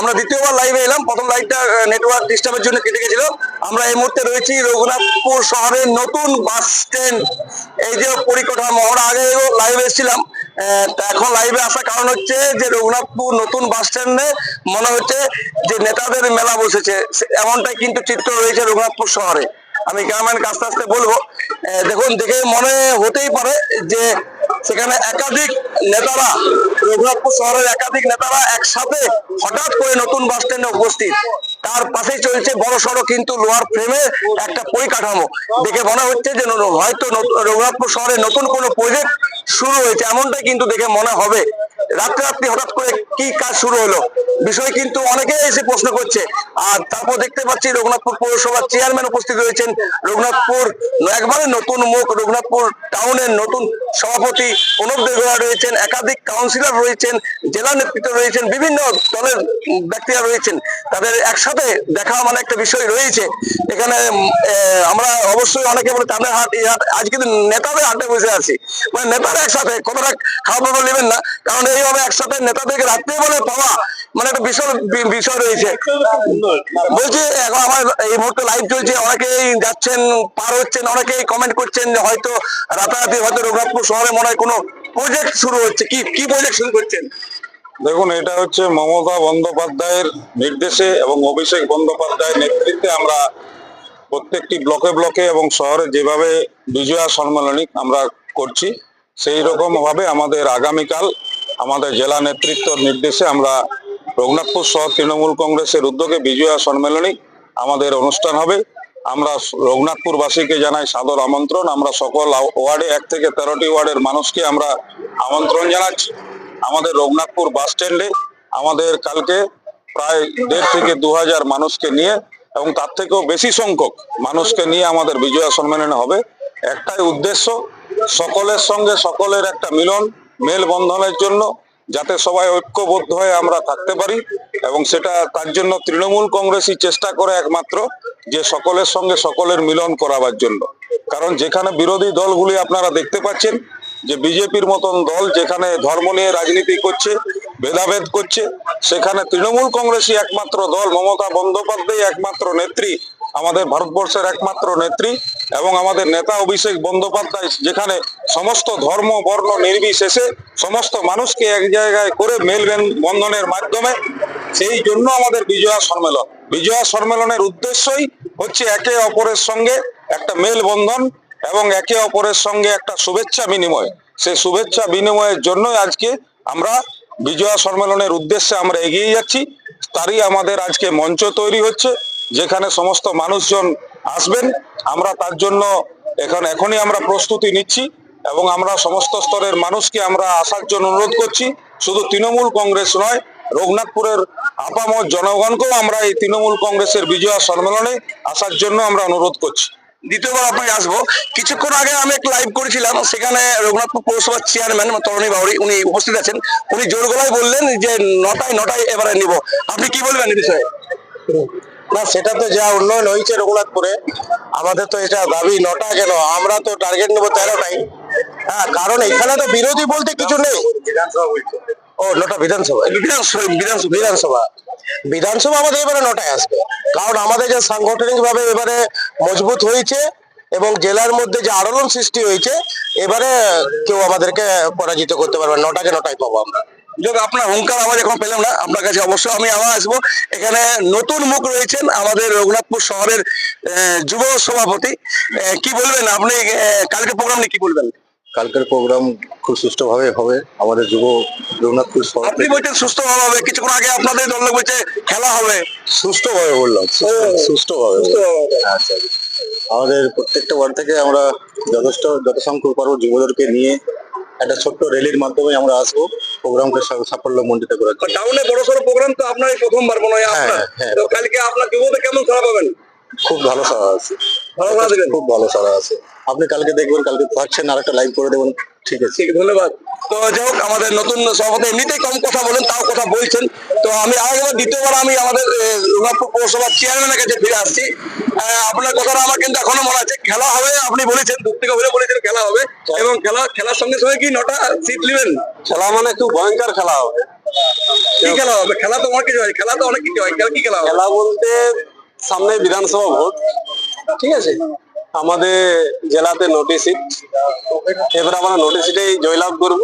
আমরা দ্বিতীয়বার লাইভে এলাম। প্রথম লাইভটা নেটওয়ার্ক ডিস্টার্বের জন্য কেটে গেছিল। আমরা এই মুহূর্তে রয়েছি রঘুনাথপুর শহরের নতুন বাস স্ট্যান্ড এই যে পরিকাঠামো, আমরা আগে লাইভে এসেছিলাম। এখন লাইভে আসার কারণ হচ্ছে যে রঘুনাথপুর নতুন বাস স্ট্যান্ডে মনে হচ্ছে যে নেতাদের মেলা বসেছে। এমনটাই কিন্তু চিত্র রয়েছে রঘুনাথপুর শহরে। আমি ক্যামেরাম্যানকে আস্তে আস্তে বলব। দেখুন, দেখে মনে হতেই পারে যে সেখানে একাধিক নেতারা রঘুনাথপুর শহরের একাধিক নেতারা একসাথে হঠাৎ করে নতুন বাস স্ট্যান্ডে উপস্থিত। তার পাশে চলছে বড় সড়ো কিন্তু লোহার ফ্রেমে একটা পরিকাঠামো। দেখে মনে হচ্ছে যে হয়তো রঘুনাথপুর শহরে নতুন কোনো প্রজেক্ট শুরু হয়েছে। এমনটাই কিন্তু দেখে মনে হবে। রাত্রে রাত্রি হঠাৎ করে কি কাজ শুরু হলো? বিষয় কিন্তু অনেকেই এসে প্রশ্ন করছে। আর তারপর দেখতে পাচ্ছি রঘুনাথপুর পৌরসভার চেয়ারম্যান উপস্থিত রয়েছেন। রঘুনাথপুর একবারে নতুন মুখ, রঘুনাথপুর টাউনের নতুন সভাপতি প্রণব দেগোয়া রয়েছেন, একাধিক কাউন্সিলর রয়েছেন, জেলা নেতৃত্ব রয়েছেন, বিভিন্ন দলের ব্যক্তিরা রয়েছেন। তাদের একসাথে দেখা মানে একটা বিষয় রয়েছে। এখানে আমরা অবশ্যই অনেকে বলে তাদের হাট এই আজ কিন্তু নেতাদের হাটে বসে আছি। মানে নেতারা একসাথে কতটা ভাবে নেবেন না। কারণ এইভাবে একসাথে নেতাদেরকে রাত্রে বলে পাওয়া মানে একটা বিশাল বিষয় রয়েছে। বলছি, এখন আমার এই মুহূর্তে লাইভ চলছে, অনেকেই যাচ্ছেন, পার হচ্ছেন, অনেকেই কমেন্ট করছেন যে হয়তো রাতারাতি হয়তো রঘুনাথপুর শহরে মনে হয় কোনো প্রজেক্ট শুরু হচ্ছে। কি কি প্রজেক্ট শুরু করছেন? দেখুন, এটা হচ্ছে মমতা বন্দ্যোপাধ্যায়ের নির্দেশে এবং অভিষেক বন্দ্যোপাধ্যায়ের নেতৃত্বে আমরা প্রত্যেকটি ব্লকে ব্লকে এবং শহরে যেভাবে বিজয়া সম্মেলনী আমরা করছি সেই রকম ভাবে আমাদের আগামীকাল আমাদের জেলা নেতৃত্বর নির্দেশে আমরা রঘুনাথপুর শহর তৃণমূল কংগ্রেসের উদ্যোগে বিজয়া সম্মেলনী আমাদের অনুষ্ঠান হবে। আমরা রঘুনাথপুরবাসীকে জানাই সাদর আমন্ত্রণ। আমরা সকল ওয়ার্ডে এক থেকে তেরোটি ওয়ার্ডের মানুষকে আমরা আমন্ত্রণ জানাচ্ছি। আমাদের রঘুনাথপুর বাস স্ট্যান্ডে আমাদের কালকে প্রায় দেড় থেকে দু হাজার মানুষকে নিয়ে এবং তার থেকেও বেশি সংখ্যক মানুষকে নিয়ে আমাদের বিজয়া সম্মেলন হবে। একটাই উদ্দেশ্য, সকলের সঙ্গে সকলের একটা মিলন মেলবন্ধনের জন্য যাতে সবাই ঐক্যবদ্ধ হয়ে আমরা থাকতে পারি এবং সেটা তার জন্য তৃণমূল কংগ্রেসই চেষ্টা করে একমাত্র যে সকলের সঙ্গে সকলের মিলন করাবার জন্য। কারণ যেখানে বিরোধী দলগুলি আপনারা দেখতে পাচ্ছেন, যে বিজেপির মতন দল যেখানে ধর্ম নিয়ে রাজনীতি করছে, ভেদাভেদ করছে, সেখানে তৃণমূল কংগ্রেসই একমাত্র দল, মমতা বন্দ্যোপাধ্যায় একমাত্র নেত্রী আমাদের ভারতবর্ষের একমাত্র নেত্রী এবং আমাদের নেতা অভিষেক বন্দ্যোপাধ্যায় যেখানে সমস্ত ধর্ম, বর্ণ নির্বিশেষে সমস্ত মানুষকে এক জায়গায় করে মেল বন্ধনের মাধ্যমে সেই জন্য আমাদের বিজয়া সম্মেলন। বিজয়া সম্মেলনের উদ্দেশ্যই হচ্ছে একে অপরের সঙ্গে একটা মেল বন্ধন এবং একে অপরের সঙ্গে একটা শুভেচ্ছা বিনিময়। সেই শুভেচ্ছা বিনিময়ের জন্যই আজকে আমরা বিজয়া সম্মেলনের উদ্দেশ্যে আমরা এগিয়ে যাচ্ছি। তারই আমাদের আজকে মঞ্চ তৈরি হচ্ছে। যেখানে সমস্ত মানুষজন আসবেন, আমরা তার জন্য এখন, এখনই আমরা প্রস্তুতি নিচ্ছি এবং আমরা সমস্ত স্তরের মানুষকে আমরা আসার জন্য অনুরোধ করছি। শুধু তৃণমূল কংগ্রেস নয়, রঘুনাথপুরের আপামর জনগণকেও আমরা এই তৃণমূল কংগ্রেসের বিজয়া সম্মেলনে আসার জন্য আমরা অনুরোধ করছি। দ্বিতীয়বার আপনাকে আসব। কিছুক্ষণ আগে আমি একটা লাইভ করেছিলাম, সেখানে রঘুনাথপুর পৌরসভার চেয়ারম্যান তরণী বাউরি উনি উপস্থিত আছেন। উনি জোর গলায় বললেন যে নটায় নটায় এবারে নিব। আপনি কি বলবেন এই বিষয়ে? না সেটা তো যা উন্নয়ন হয়েছে রঘুনাথপুরে আমাদের তো এটা দাবি নটা কেন? আমরা তো টার্গেট নেব তেরোটাই। হ্যাঁ কারণ এখানে তো বিরোধী বলতে কিছু নেই। ও নটা বিধানসভা? বিধানসভা বিধানসভা। বিধানসভা। আমাদের এবারে নটায় আসবে। কারণ আমাদের যে সাংগঠনিক ভাবে এবারে মজবুত হয়েছে এবং জেলার মধ্যে যে আলোড়ন সৃষ্টি হয়েছে এবারে কেউ আমাদেরকে পরাজিত করতে পারবে। নটাকে নটায় পাবো আমরা। আপনার হুঙ্কার আওয়াজ এখন পেলাম না। আপনার কাছে অবশ্যই আমি আবার আসব। এখানে নতুন মুখ রয়েছেন আমাদের রঘুনাথপুর শহরের যুব সভাপতি। কি বলবেন? আপনি আহ, কালকে প্রোগ্রাম নিয়ে কি বলবেন? কালকের প্রোগ্রাম খুব সুষ্ঠুভাবে হবে। আমাদের যুব রঘুনাথপুর শহর আপনি বলছেন হবে। কিছুক্ষণ আগে আপনাদের দল লোক বলছে খেলা হবে। সুষ্ঠুভাবে বললাম। সুষ্ঠুভাবে আচ্ছা আমাদের প্রত্যেকটা ওয়ার্ড থেকে আমরা যথেষ্ট যত সংখ্যক পারব যুবদেরকে নিয়ে। একটা ছোট্ট র্যালির মাধ্যমে আমরা আসব প্রোগ্রামকে সাফল্য মন্ডিত করার। টাউনে বড় সড়ো প্রোগ্রাম তো আপনার প্রথমবার মনে হয় আপনার হ্যাঁ, হ্যাঁ। তো কালকে আপনার যুবদের কেমন খারাপ পাবেন খুব ভালো সারা আছে। ভালো সাড়া দেবেন? খুব ভালো সারা আছে। আপনি কালকে দেখবেন কালকে পাচ্ছেন আর একটা লাইভ করে দেবেন। ঠিক আছে। ধন্যবাদ। তো যাই হোক আমাদের নতুন সভাপতি এমনিতেই কম কথা বলেন তাও কথা বলছেন। তো আমি আরেকবার দ্বিতীয়বার আমি আমাদের রঘুনাথপুর পৌরসভার চেয়ারম্যানের কাছে ফিরে আসছি। আপনার কথাটা আমার কিন্তু এখনও মনে আছে। খেলা হবে আপনি বলেছেন দূর থেকে হলে বলেছেন খেলা হবে। এবং খেলা খেলার সঙ্গে সঙ্গে কি নটা সিট নেবেন? খেলা মানে খুব ভয়ঙ্কর খেলা হবে। কি খেলা হবে? খেলা তো অনেক কিছু হয় খেলা তো অনেক কিছু হয়। খেলা কি খেলা হবে? খেলা বলতে সামনে বিধানসভা ভোট। ঠিক আছে। আমাদের জেলাতে নোটিশ সিট এবার আমরা নোটিশ সিটেই জয়লাভ করব।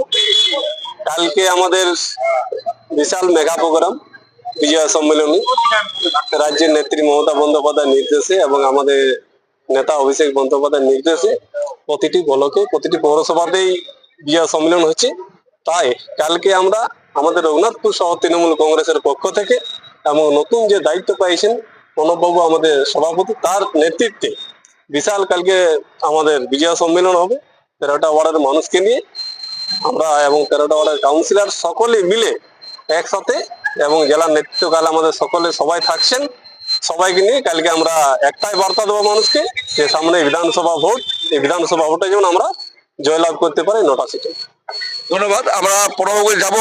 কালকে আমাদের বিশাল মেগা প্রোগ্রাম বিজয়া সম্মেলনী। রাজ্যের নেত্রী মমতা বন্দ্যোপাধ্যায়ের নির্দেশে এবং আমাদের নেতা অভিষেক বন্দ্যোপাধ্যায়ের নির্দেশে প্রতিটি ব্লকে প্রতিটি পৌরসভাতেই বিজয়া সম্মেলন হচ্ছে। তাই কালকে আমরা আমাদের রঘুনাথপুর শহর তৃণমূল কংগ্রেসের পক্ষ থেকে এবং নতুন যে দায়িত্ব পাইছেন প্রণববাবু আমাদের সভাপতি, তার নেতৃত্বে বিশাল কালকে আমাদের বিজয়া সম্মেলন হবে। তেরোটা ওয়ার্ডের মানুষকে নিয়ে আমরা এবং তেরোটা ওয়ার্ডের কাউন্সিলর সকলে মিলে একসাথে এবং জেলার নেতৃত্বকাল আমাদের সকলে সবাই থাকছেন। সবাইকে নিয়ে কালকে আমরা একটাই বার্তা দেবো মানুষকে যে সামনে বিধানসভা ভোট, এই বিধানসভা ভোটে যেমন আমরা জয়লাভ করতে পারি নটা সিটে। ধন্যবাদ। আমরা পরবর্তী যাব।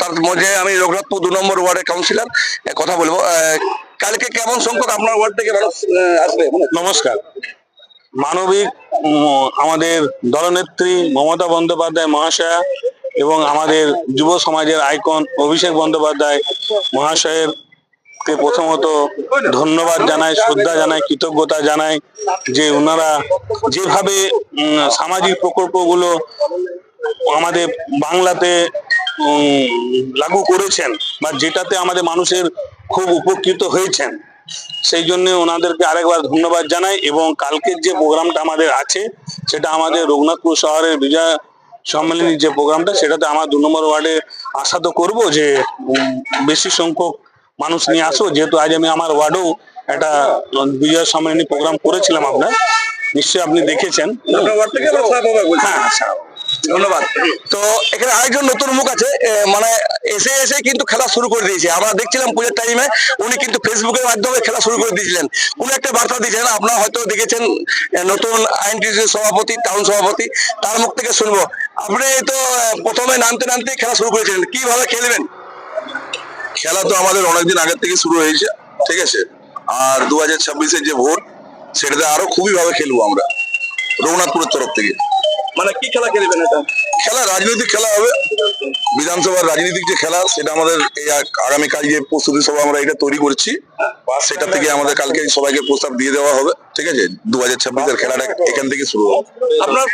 তার মধ্যে আমি রঘুনাথপুর দু নম্বর ওয়ার্ডের কাউন্সিলর কথা বলব। কালকে কেমন সংখ্যক আপনার ওয়ার্ড থেকে আসবে? নমস্কার। মানবিক আমাদের দলনেত্রী মমতা বন্দ্যোপাধ্যায় মহাশয়া এবং আমাদের যুব সমাজের আইকন অভিষেক বন্দ্যোপাধ্যায় মহাশয়ের কে প্রথমত ধন্যবাদ জানাই, শ্রদ্ধা জানাই, কৃতজ্ঞতা জানাই যে ওনারা যেভাবে সামাজিক প্রকল্পগুলো আমাদের বাংলাতে লাগু করেছেন বা যেটাতে আমাদের মানুষের খুব উপকৃত হয়েছেন। সেই জন্য ওনাদেরকে আরেকবার ধন্যবাদ জানাই এবং কালকের যে প্রোগ্রামটা আমাদের আছে সেটা আমাদের রঘুনাথপুর শহরের বিজয় সম্মেলনীর যে প্রোগ্রামটা সেটাতে আমার দু নম্বর ওয়ার্ডে আশা তো করব যে বেশি সংখ্যক মানুষ নিয়ে আসো। যেহেতু আজ আমি আমার ওয়ার্ডেও একটা বিজয় সম্মেলনী প্রোগ্রাম করেছিলাম আপনার। নিশ্চয়ই আপনি দেখেছেন। হ্যাঁ। ধন্যবাদ। তো এখানে আরেকজন নতুন মুখ আছে মানে এসে এসে কিন্তু খেলা শুরু করে দিয়েছে। আমরা দেখছিলাম পুজোর টাইমে উনি কিন্তু ফেসবুকের মাধ্যমে খেলা শুরু করে দিয়েছিলেন। উনি একটা বার্তা আপনারা হয়তো দেখেছেন নতুন সভাপতি টাউন সভাপতি, তার মুখ থেকে শুনব। আপনি তো প্রথমে নামতে নামতে খেলা শুরু করেছিলেন, কীভাবে খেলবেন খেলা তো আমাদের অনেকদিন আগের থেকে শুরু হয়েছে, ঠিক আছে? আর দু হাজার যে ভোট, সেটাতে আরও খুবই ভাবে খেলব আমরা, রঘুনাথপুরের তরফ থেকে। মানে কি খেলা খেলবেন এটা? খেলা রাজনৈতিক খেলা হবে। বিধানসভার রাজনৈতিক যে খেলা সেটা আমাদের এই আগ- আগামীকাল যে প্রস্তুতি সভা আমরা এটা তৈরি করছি বা সেটা থেকে আমাদের কালকে সবাইকে প্রস্তাব দিয়ে দেওয়া হবে ঠিক আছে? দু হাজার ছাব্বিশের খেলাটা এখান থেকে শুরু হবে। আপনার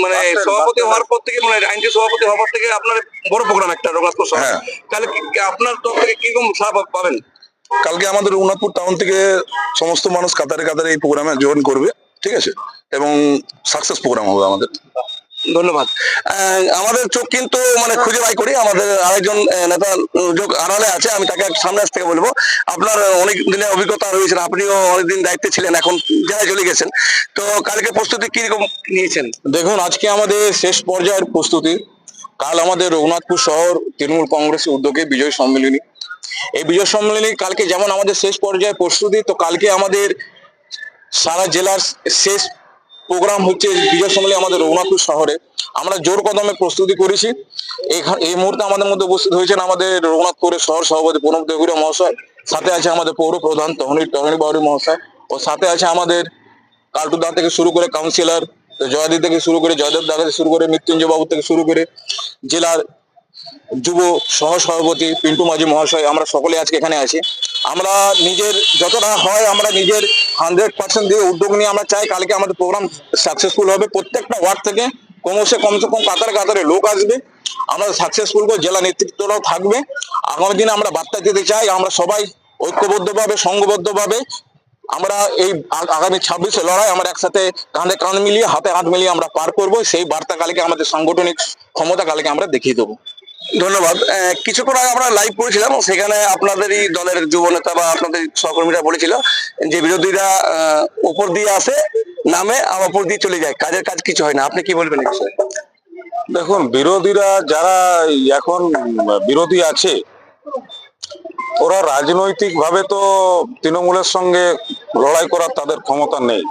মানে সভাপতি হওয়ার পর থেকে মানে আইনটি সভাপতি হওয়ার পর থেকে আপনার বড় প্রোগ্রাম একটা রঘুনাথপুর। হ্যাঁ। তাহলে কি- কি আপনার তরফ থেকে কীরকম সাহায্য পাবেন? কালকে আমাদের রঘুনাথপুর টাউন থেকে সমস্ত মানুষ কাতারে কাতারে এই প্রোগ্রামে জয়েন করবে ঠিক আছে? এবং সাকসেস প্রোগ্রাম হবে আমাদের। ধন্যবাদ। আমাদের চোখ কিন্তু মানে খুঁজে বাই করি। আমাদের আরেকজন নেতা যোগ আড়ালে আছে আমি তাকে সামনে আস থেকে বলব। আপনার অনেক দিনের অভিজ্ঞতা রয়েছে আপনিও অনেকদিন দায়িত্বে ছিলেন এখন জেলায় চলে গেছেন। তো কালকে প্রস্তুতি কীরকম নিয়েছেন? দেখুন আজকে আমাদের শেষ পর্যায়ের প্রস্তুতি। কাল আমাদের রঘুনাথপুর শহর তৃণমূল কংগ্রেসের উদ্যোগে বিজয় সম্মেলনী। এই বিজয় সম্মেলনী কালকে যেমন আমাদের শেষ পর্যায়ে প্রস্তুতি তো কালকে আমাদের সারা জেলার শেষ প্রোগ্রাম হচ্ছে বিজয় সম্মেলনী আমাদের রঘুনাথপুর শহরে। আমরা জোর কদমে প্রস্তুতি করেছি। এখানে এই মুহূর্তে আমাদের মধ্যে উপস্থিত হয়েছেন আমাদের রঘুনাথপুরের শহর সভাপতি প্রণব দেগুড়িয়া মহাশয়, সাথে আছে আমাদের পৌর প্রধান তহনি তহনি বাউরি মহাশয়, ও সাথে আছে আমাদের কাল্টু দা থেকে শুরু করে কাউন্সিলর, জয়দীপ থেকে শুরু করে জয়দেব দা থেকে শুরু করে মৃত্যুঞ্জয় বাবু থেকে শুরু করে জেলার যুব সহ সভাপতি পিন্টু মাঝি মহাশয়, আমরা সকলে আজকে এখানে আছি। আমরা নিজের যতটা হয় আমরা নিজের হান্ড্রেড পার্সেন্ট দিয়ে উদ্যোগ নিয়ে আমরা চাই কালকে আমাদের প্রোগ্রাম সাকসেসফুল হবে। প্রত্যেকটা ওয়ার্ড থেকে কমসে কমসে কম কাতারে কাতারে লোক আসবে। আমরা সাকসেসফুল করে জেলা নেতৃত্বরাও থাকবে। আগামী দিনে আমরা বার্তা দিতে চাই, আমরা সবাই ঐক্যবদ্ধভাবে, সংঘবদ্ধভাবে আমরা এই আগামী ছাব্বিশে লড়াই আমরা একসাথে কাঁধে কাঁধ মিলিয়ে, হাতে হাত মিলিয়ে আমরা পার করব। সেই বার্তা কালকে আমাদের সাংগঠনিক ক্ষমতা কালকে আমরা দেখিয়ে দেবো। ধন্যবাদ। কিছুক্ষণ আগে আমরা লাইভ করেছিলাম, সেখানে আপনাদেরই দলের যুব নেতা বা আপনাদের সহকর্মীরা বলেছিল যে বিরোধীরা উপর দিয়ে আসে, নামে আর উপর দিয়ে চলে যায়। কাজের কাজ কিছু হয় না। আপনি কি বলবেন দেখুন, বিরোধীরা যারা এখন বিরোধী আছে, ওরা রাজনৈতিক ভাবে তো তৃণমূলের সঙ্গে লড়াই করার তাদের ক্ষমতা নেই।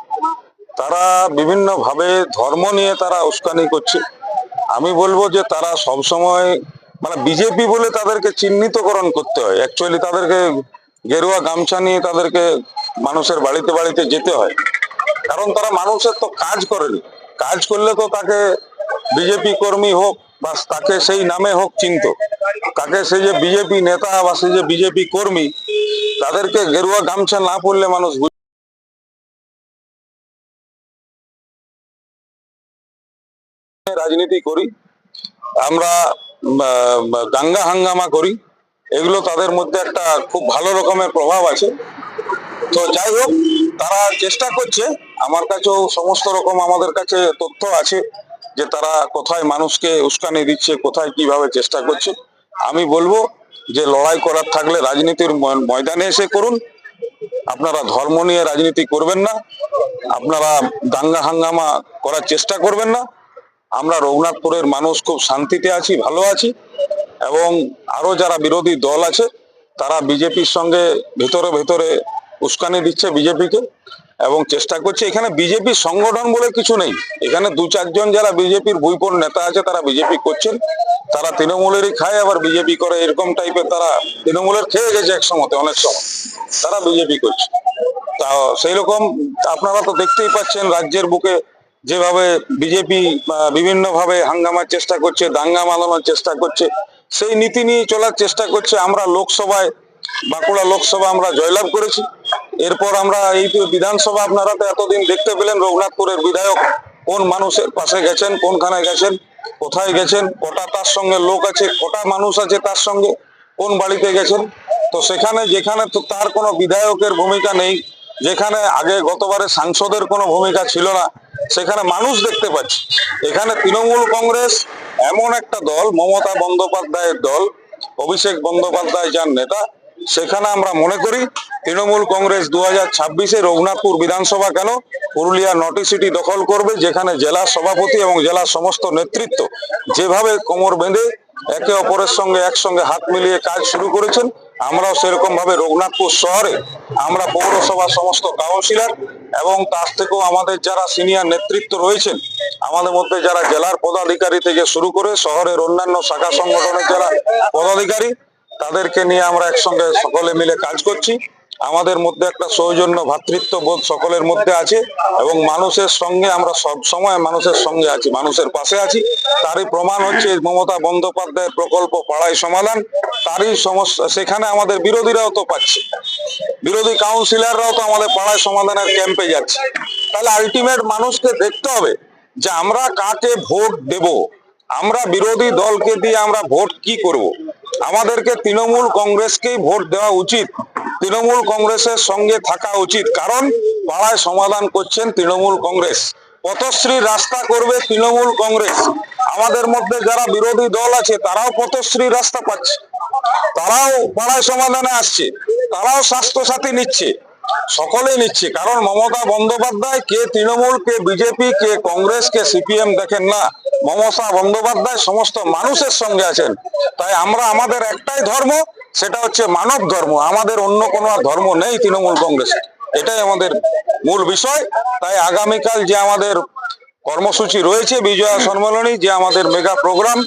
তারা বিভিন্ন ভাবে ধর্ম নিয়ে তারা উস্কানি করছে। আমি বলব যে তারা সব সময় মানে বিজেপি বলে তাদেরকে চিহ্নিতকরণ করতে হয়। অ্যাকচুয়ালি তাদেরকে গেরুয়া গামছা নিয়ে তাদেরকে মানুষের বাড়িতে বাড়িতে যেতে হয়। কারণ তারা মানুষের তো কাজ করেনি। কাজ করলে তো তাকে বিজেপি কর্মী হোক বা তাকে সেই নামে হোক চিনত তাকে সে যে বিজেপি নেতা বা সে যে বিজেপি কর্মী, তাদেরকে গেরুয়া গামছা না পড়লে মানুষ রাজনীতি করি। আমরা দাঙ্গা হাঙ্গামা করি। এগুলো তাদের মধ্যে একটা খুব ভালো রকমের প্রভাব আছে। তো যাই হোক, তারা চেষ্টা করছে। আমার কাছেও সমস্ত রকম আমাদের কাছে তথ্য আছে যে তারা কোথায় মানুষকে উস্কানি দিচ্ছে, কোথায় কীভাবে চেষ্টা করছে। আমি বলব যে লড়াই করার থাকলে রাজনীতির ময়- ময়দানে এসে করুন। আপনারা ধর্ম নিয়ে রাজনীতি করবেন না। আপনারা দাঙ্গা হাঙ্গামা করার চেষ্টা করবেন না। আমরা রঘুনাথপুরের মানুষ খুব শান্তিতে আছি, ভালো আছি এবং আরও যারা বিরোধী দল আছে, তারা বিজেপির সঙ্গে ভেতরে ভেতরে উস্কানি দিচ্ছে বিজেপিকে এবং চেষ্টা করছে। এখানে বিজেপি সংগঠন বলে কিছু নেই। এখানে দু চারজন যারা বিজেপির বইপর নেতা আছে, তারা বিজেপি করছেন। তারা তৃণমূলেরই খায়, আবার বিজেপি করে এরকম টাইপের তারা তৃণমূলের খেয়ে গেছে এক সময়, অনেক সময়। তারা বিজেপি করছে। তা সেই রকম আপনারা তো দেখতেই পাচ্ছেন, রাজ্যের বুকে যেভাবে বিজেপি বিভিন্ন ভাবে হাঙ্গামার চেষ্টা করছে, দাঙ্গা মালানোর চেষ্টা করছে, সেই নীতি নিয়ে চলার চেষ্টা করছে। আমরা লোকসভায়, বাঁকুড়া লোকসভা আমরা জয়লাভ করেছি। এরপর আমরা এই বিধানসভা আপনারা তো এতদিন দেখতে পেলেন, রঘুনাথপুরের বিধায়ক কোন মানুষের পাশে গেছেন কোনখানে গেছেন, কোথায় গেছেন, কটা তার সঙ্গে লোক আছে, কটা মানুষ আছে তার সঙ্গে, কোন বাড়িতে গেছেন? তো সেখানে, যেখানে তো তার কোনো বিধায়কের ভূমিকা নেই, যেখানে আগে গতবারে সাংসদের কোনো ভূমিকা ছিল না সেখানে মানুষ দেখতে পাচ্ছি। এখানে তৃণমূল কংগ্রেস এমন একটা দল, মমতা বন্দ্যোপাধ্যায়ের দল, অভিষেক বন্দ্যোপাধ্যায় যার নেতা, সেখানে আমরা মনে করি তৃণমূল কংগ্রেস দু হাজার ছাব্বিশে রঘুনাথপুর বিধানসভা কেন? পুরুলিয়া নটি সিটি দখল করবে, যেখানে জেলা সভাপতি এবং জেলার সমস্ত নেতৃত্ব যেভাবে কোমর বেঁধে একে অপরের সঙ্গে একসঙ্গে হাত মিলিয়ে কাজ শুরু করেছেন আমরাও সেরকম ভাবে রঘুনাথপুর শহরে আমরা পৌরসভার সমস্ত কাউন্সিলর এবং তার থেকেও আমাদের যারা সিনিয়র নেতৃত্ব রয়েছেন, আমাদের মধ্যে যারা জেলার পদাধিকারী থেকে শুরু করে শহরের অন্যান্য শাখা সংগঠনের যারা পদাধিকারী, তাদেরকে নিয়ে আমরা একসঙ্গে সকলে মিলে কাজ করছি। আমাদের মধ্যে একটা সৌজন্য ভ্রাতৃত্ব বোধ সকলের মধ্যে আছে এবং মানুষের সঙ্গে আমরা সব সময় মানুষের সঙ্গে আছি, মানুষের পাশে আছি। তারই প্রমাণ হচ্ছে মমতা বন্দ্যোপাধ্যায়ের প্রকল্প পাড়ায় সমাধান, তারই সমস্যা সেখানে আমাদের বিরোধীরাও তো পাচ্ছে। বিরোধী কাউন্সিলররাও তো আমাদের পাড়ায় সমাধানের ক্যাম্পে যাচ্ছে। তাহলে আলটিমেট মানুষকে দেখতে হবে যে আমরা কাকে ভোট দেব? আমরা বিরোধী দলকে দিয়ে আমরা ভোট কি করব? আমাদেরকে তৃণমূল কংগ্রেসকেই ভোট দেওয়া উচিত। তৃণমূল কংগ্রেসের সঙ্গে থাকা উচিত। কারণ পাড়ায় সমাধান করছেন তৃণমূল কংগ্রেস। পথশ্রী রাস্তা করবে তৃণমূল কংগ্রেস। আমাদের মধ্যে যারা বিরোধী দল আছে, তারাও পথশ্রী রাস্তা পাচ্ছে। তারাও পাড়ায় সমাধানে আসছে। তারাও স্বাস্থ্য সাথী নিচ্ছে। সকলেই নিচ্ছে। কারণ মমতা বন্দ্যোপাধ্যায় কে তৃণমূল, কে বিজেপি, কে কংগ্রেস, কে সিপিএম দেখেন না। মমতা বন্দ্যোপাধ্যায় সমস্ত মানুষের সঙ্গে আছেন। তাই আমরা আমাদের একটাই ধর্ম, সেটা হচ্ছে মানব ধর্ম। আমাদের অন্য কোনো ধর্ম নেই তৃণমূল কংগ্রেস। এটাই আমাদের মূল বিষয়। তাই আগামীকাল যে আমাদের কর্মসূচি রয়েছে বিজয়া সম্মেলনী যে আমাদের মেগা প্রোগ্রাম,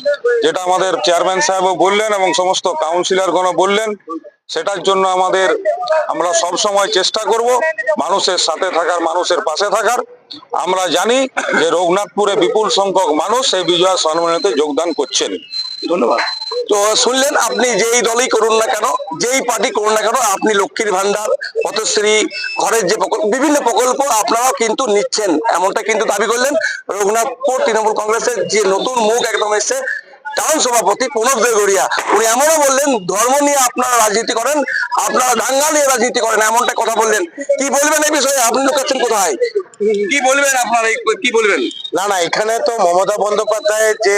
যেটা আমাদের চেয়ারম্যান সাহেবও বললেন এবং সমস্ত কাউন্সিলরগণও বললেন সেটার জন্য আমাদের আমরা সব সময় চেষ্টা করব মানুষের সাথে থাকার, মানুষের পাশে থাকার। আমরা জানি যে রঘুনাথপুরে বিপুল সংখ্যক মানুষ এই বিজয়া সম্মেলনীতে যোগদান করছেন। ধন্যবাদ। তো শুনলেন আপনি যেই দলই করুন না কেন, যেই পার্টি করুন না কেন, আপনি লক্ষ্মীর ভান্ডার পথশ্রী, ঘরের যে প্রকল্প, বিভিন্ন প্রকল্প আপনারাও কিন্তু নিচ্ছেন, এমনটা কিন্তু দাবি করলেন রঘুনাথপুর তৃণমূল কংগ্রেসের যে নতুন মুখ একদম এসছে টাউন সভাপতি প্রণব দেগড়িয়া। উনি এমনও বললেন ধর্ম নিয়ে আপনারা রাজনীতি করেন আপনারা দাঙ্গা নিয়ে রাজনীতি করেন এমনটা কথা বললেন। কি বলবেন এই বিষয়ে? আপনি লুকাচ্ছেন কোথায়? কি বলবেন আপনারা? কি বলবেন? না না এখানে তো মমতা বন্দ্যোপাধ্যায়ের যে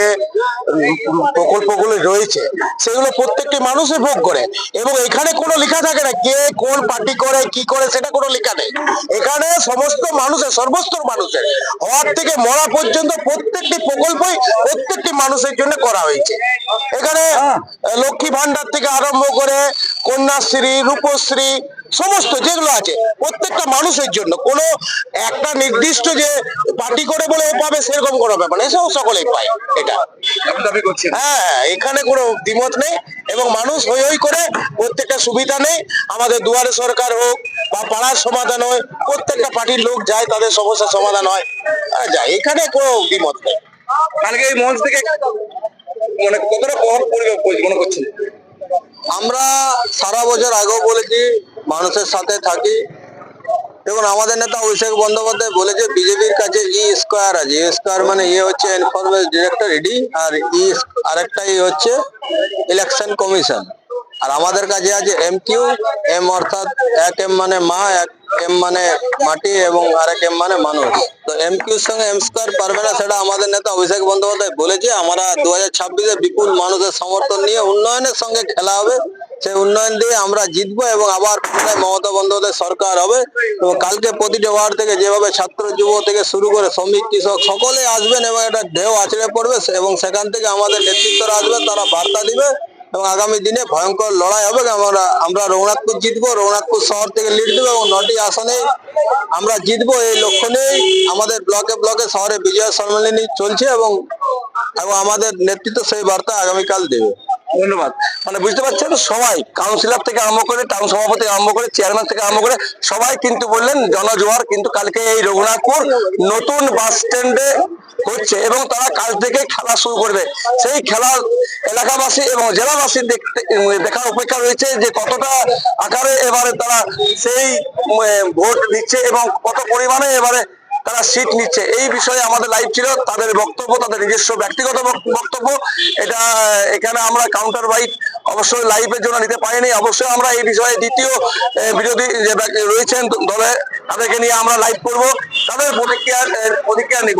প্রকল্পগুলো রয়েছে সেগুলো প্রত্যেকটি মানুষই ভোগ করে। এবং এখানে কোনো লেখা থাকে না কে কোন পার্টি করে কি করে সেটা কোনো লেখা নেই। এখানে সমস্ত মানুষের সর্বস্তর মানুষের হওয়ার থেকে মরা পর্যন্ত প্রত্যেকটি প্রকল্পই প্রত্যেকটি মানুষের জন্য করা হয়েছে। এখানে লক্ষ্মী ভান্ডার থেকে আরম্ভ করে কন্যাশ্রী রূপশ্রী সমস্ত যেগুলো আছে প্রত্যেকটা মানুষের জন্য। কোনো একটা নির্দিষ্ট যে পার্টি করে বলে ও পাবে সেরকম কোনো ব্যাপার না এসব সকলেই পায় এটা। হ্যাঁ হ্যাঁ, এখানে কোনো দ্বিমত নেই এবং মানুষ হই হই করে প্রত্যেকটা সুবিধা নেই। আমাদের দুয়ারে সরকার হোক বা পাড়ার সমাধান হয় প্রত্যেকটা পার্টির লোক যায় তাদের সমস্যার সমাধান হয়। যায় এখানে কোনো দ্বিমত নেই। কালকে এই মঞ্চ থেকে মানে কতটা প্রভাব পড়বে মনে করছেন? আমরা সারা বছর আগেও বলেছি, মানুষের সাথে থাকি। দেখুন, আমাদের নেতা অভিষেক বন্দ্যোপাধ্যায় বলেছে, বিজেপির কাছে ই স্কোয়ার আছে। ই স্কোয়ার মানে ইয়ে হচ্ছে এনফোর্সমেন্ট ডিরেক্টর ইডি আর ই আরেকটা ই হচ্ছে ইলেকশন কমিশন। আর আমাদের কাছে আছে এম কিউ এম অর্থাৎ এক এম মানে মা, এক এম মানে মাটি এবং আরেক এম মানে মানুষ। তো এম কিউর সঙ্গে এম স্কোয়ার পারবে না সেটা আমাদের নেতা অভিষেক বন্দ্যোপাধ্যায় বলেছে। আমরা দু হাজার ছাব্বিশে বিপুল মানুষের সমর্থন নিয়ে উন্নয়নের সঙ্গে খেলা হবে। সেই উন্নয়ন দিয়ে আমরা জিতবো এবং আবার মমতা বন্দ্যোপাধ্যায় সরকার হবে। এবং কালকে প্রতিটা ওয়ার্ড থেকে যেভাবে ছাত্র যুব থেকে শুরু করে শ্রমিক, কৃষক, সকলে আসবেন এবং একটা ঢেউ আছড়ে পড়বে এবং সেখান থেকে আমাদের নেতৃত্বরা আসবে তারা বার্তা দিবে। এবং আগামী দিনে ভয়ঙ্কর লড়াই হবে। আমরা আমরা রঘুনাথপুর জিতবো, রঘুনাথপুর শহর থেকে লিড দেবো এবং নটি আসনে আমরা জিতবো এই লক্ষ্য নিয়েই আমাদের ব্লকে ব্লকে শহরে বিজয় সম্মেলনী চলছে এবং এবং আমাদের নেতৃত্ব সেই বার্তা আগামীকাল দেবে। ধন্যবাদ। মানে বুঝতে পারছেন? সবাই কাউন্সিলর থেকে আরম্ভ করে টাউন সভাপতি আরম্ভ করে চেয়ারম্যান থেকে আরম্ভ করে সবাই কিন্তু বললেন জনজোয়ার, কিন্তু কালকে এই রঘুনাথপুর নতুন বাস স্ট্যান্ডে হচ্ছে এবং তারা কাল থেকে খেলা শুরু করবে। সেই খেলা এলাকাবাসী এবং জেলাবাসী দেখতে দেখার অপেক্ষা রয়েছে যে কতটা আকারে এবারে তারা সেই ভোট দিচ্ছে এবং কত পরিমাণে এবারে তারা সিট নিচ্ছে। এই বিষয়ে আমাদের লাইভ ছিল, তাদের বক্তব্য, তাদের নিজস্ব ব্যক্তিগত বক্তব্য। এটা এখানে আমরা কাউন্টার বাইট অবশ্যই লাইভের জন্য নিতে পারিনি। অবশ্যই আমরা এই বিষয়ে দ্বিতীয় বিরোধী যে রয়েছেন দলে, তাদেরকে নিয়ে আমরা লাইভ করব। তাদের প্রতিক্রিয়া প্রতিক্রিয়া নিব।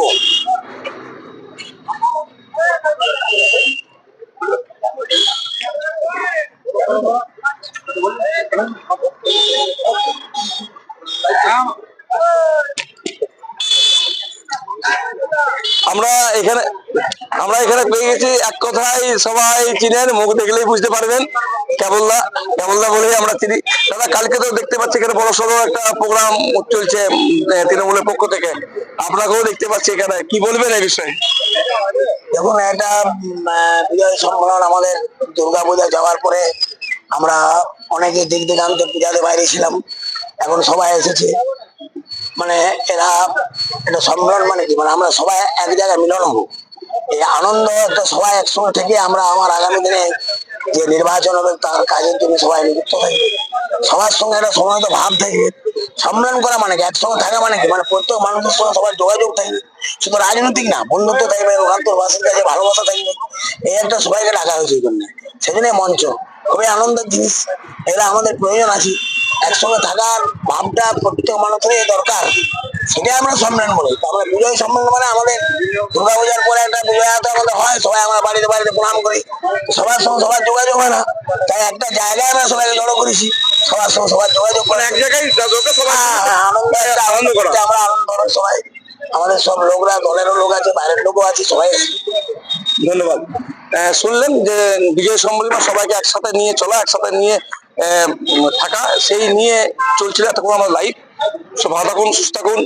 আমরা এখানে আমরা এখানে পেয়ে গেছি। এক কথায় সবাই চিনেন, মুখ দেখলেই বুঝতে পারবেন। কেবলদা কেবলদা বলেই আমরা চিনি। দাদা, কালকে তো দেখতে পাচ্ছি এখানে বড় সড়ো একটা প্রোগ্রাম চলছে তৃণমূলের পক্ষ থেকে। আপনাকেও দেখতে পাচ্ছি এখানে। কি বলবেন এই বিষয়ে? দেখুন, এটা বিজয় সম্মেলন আমাদের দুর্গা পূজা যাওয়ার পরে আমরা অনেকে দিক দিগান্তে পূজাতে বাইরে ছিলাম। এখন সবাই এসেছে। মানে এরা এটা সম্মেলন মানে কি? মানে আমরা সবাই এক জায়গায় মিলন হব। এই আনন্দ একটা সবাই একসঙ্গে থেকে আমরা আমার আগামী দিনে যে নির্বাচন হবে তার কাজের জন্য সবাই নিযুক্ত থাকবে। সবার সঙ্গে একটা সময় ভাব থাকবে। সম্মেলন করা মানে কি? একসঙ্গে থাকা মানে কি? মানে প্রত্যেক মানুষের সঙ্গে সবার যোগাযোগ থাকবে। শুধু রাজনৈতিক না, বন্ধুত্ব থাকবে বাসীর কাছে ভালোবাসা থাকবে। এই একটা সবাইকে ডাকা হয়েছে এই জন্য। সেজন্য মঞ্চ খুবই আনন্দের জিনিস। এগুলো আমাদের প্রয়োজন আছে। একসঙ্গে থাকার ভাবটা প্রত্যেক মানুষের দরকার। সেটাই আমরা সম্মেলন বলি। আমরা বিজয় সম্মেলন মানে আমাদের দুর্গা পূজার পরে একটা বিজয়াতে আমাদের হয় সবাই আমরা বাড়িতে বাড়িতে প্রণাম করি। সবার সঙ্গে সবার যোগাযোগ হয় না। তাই একটা জায়গায় আমরা সবাইকে জড়ো করেছি। সবার সঙ্গে সবার যোগাযোগ করে। এক জায়গায় হ্যাঁ, হ্যাঁ, আনন্দ আনন্দ করা। আমরা আনন্দ করি সবাই। আমাদের সব লোকরা দলেরও লোক আছে বাইরের লোকও আছে সবাই ধন্যবাদ। শুনলেন যে বিজয় সম্মেলন সবাইকে একসাথে নিয়ে চলা একসাথে নিয়ে থাকা সেই নিয়ে চলছিল এতক্ষণ আমার লাইফ সব ভালো থাকুন সুস্থ থাকুন।